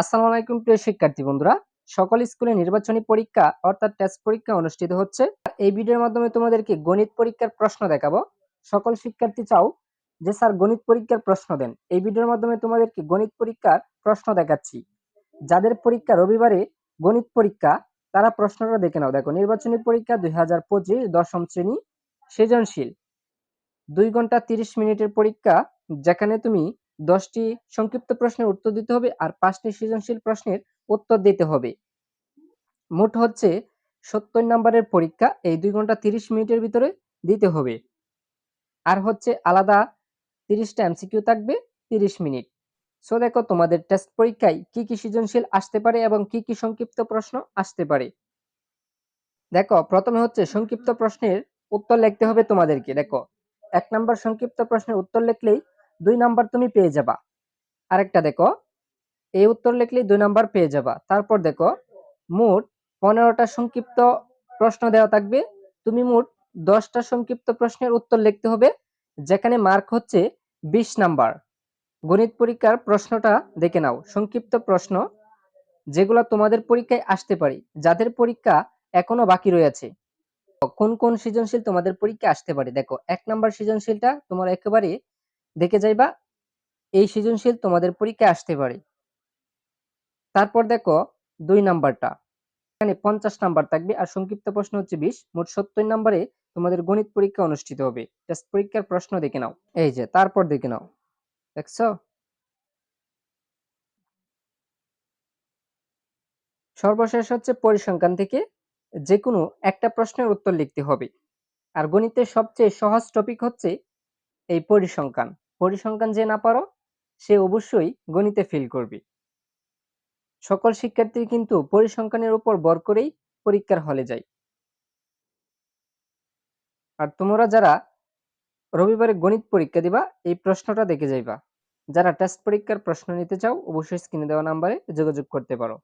আসসালামু আলাইকুম, প্রিয় শিক্ষার্থী বন্ধুরা। সকল স্কুলে নির্বাচনী পরীক্ষা, অর্থাৎ টেস্ট পরীক্ষা অনুষ্ঠিত হচ্ছে। এই ভিডিওর মাধ্যমে তোমাদেরকে গণিত পরীক্ষার প্রশ্ন দেখাবো। সকল শিক্ষার্থী চাও যে স্যার গণিত পরীক্ষার প্রশ্ন দেন। এই ভিডিওর মাধ্যমে তোমাদেরকে গণিত পরীক্ষার প্রশ্ন দেখাচ্ছি। যাদের পরীক্ষা রবিবারে গণিত পরীক্ষা, তারা প্রশ্নটা দেখে নাও। দেখো, নির্বাচনী পরীক্ষা দুই হাজার পঁচিশ, দশম শ্রেণি, সৃজনশীল। দুই ঘণ্টা তিরিশ মিনিটের পরীক্ষা, যেখানে তুমি দশটি সংক্ষিপ্ত প্রশ্নের উত্তর দিতে হবে আর পাঁচটি সৃজনশীল প্রশ্নের উত্তর দিতে হবে। মোট হচ্ছে সত্তর নম্বরের পরীক্ষা এই দুই ঘণ্টা তিরিশ মিনিটের ভিতরে দিতে হবে। আর হচ্ছে আলাদা তিরিশটা এমসিকিউ থাকবে তিরিশ মিনিট। সো দেখো তোমাদের টেস্ট পরীক্ষায় কি কি সৃজনশীল আসতে পারে এবং কি কি সংক্ষিপ্ত প্রশ্ন আসতে পারে। দেখো প্রথমে হচ্ছে সংক্ষিপ্ত প্রশ্নের উত্তর লিখতে হবে তোমাদেরকে। দেখো এক নম্বর সংক্ষিপ্ত প্রশ্নের উত্তর লিখলেই দুই নাম্বার তুমি পেয়ে যাবা। আরেকটা দেখো, এই উত্তর লিখলে দুই নাম্বার পেয়ে যাবা। তারপর দেখো, মোট পনেরোটা সংক্ষিপ্ত প্রশ্ন দেওয়া থাকবে। তুমি মোট দশটা সংক্ষিপ্ত প্রশ্নের উত্তর লিখতে হবে, যেখানে মার্ক হচ্ছে বিশ নাম্বার। গণিত পরীক্ষার প্রশ্নটা দেখে নাও। সংক্ষিপ্ত প্রশ্ন, যেগুলো তোমাদের পরীক্ষায় আসতে পারে, যাদের পরীক্ষা এখনও বাকি রয়েছে। কোন কোন সৃজনশীল তোমাদের পরীক্ষা আসতে পারে? দেখো, এক নাম্বার সৃজনশীলটা তোমার একেবারে দেখে যাইবা, এই সৃজনশীল তোমাদের পরীক্ষায় আসতে পারে। তারপর দেখো, দুই নাম্বারটা। এখানে পঞ্চাশ নাম্বার থাকবে আর সংক্ষিপ্ত প্রশ্ন হচ্ছে বিশ। মোট সত্তর নাম্বারে তোমাদের গণিত পরীক্ষা অনুষ্ঠিত হবে। পরীক্ষার প্রশ্ন দেখে নাও। এই যে, তারপর দেখে নাও। দেখছ? সর্বশেষ হচ্ছে পরিসংখ্যান থেকে যে কোনো একটা প্রশ্নের উত্তর লিখতে হবে। আর গণিতের সবচেয়ে সহজ টপিক হচ্ছে এই পরিসংখ্যান। পরিসংখ্যান যে না পারো, সে অবশ্যই গণিতে ফেল করবে। সকল শিক্ষার্থী কিন্তু পরিসংখ্যানের উপর বর করেই পরীক্ষার হলে যায়। আর তোমরা যারা রবিবারে গণিত পরীক্ষা দিবা, এই প্রশ্নটা দেখে যাইবা। যারা টেস্ট পরীক্ষার প্রশ্ন নিতে চাও, অবশ্যই স্ক্রিনে দেওয়া নাম্বারে যোগাযোগ করতে পারো।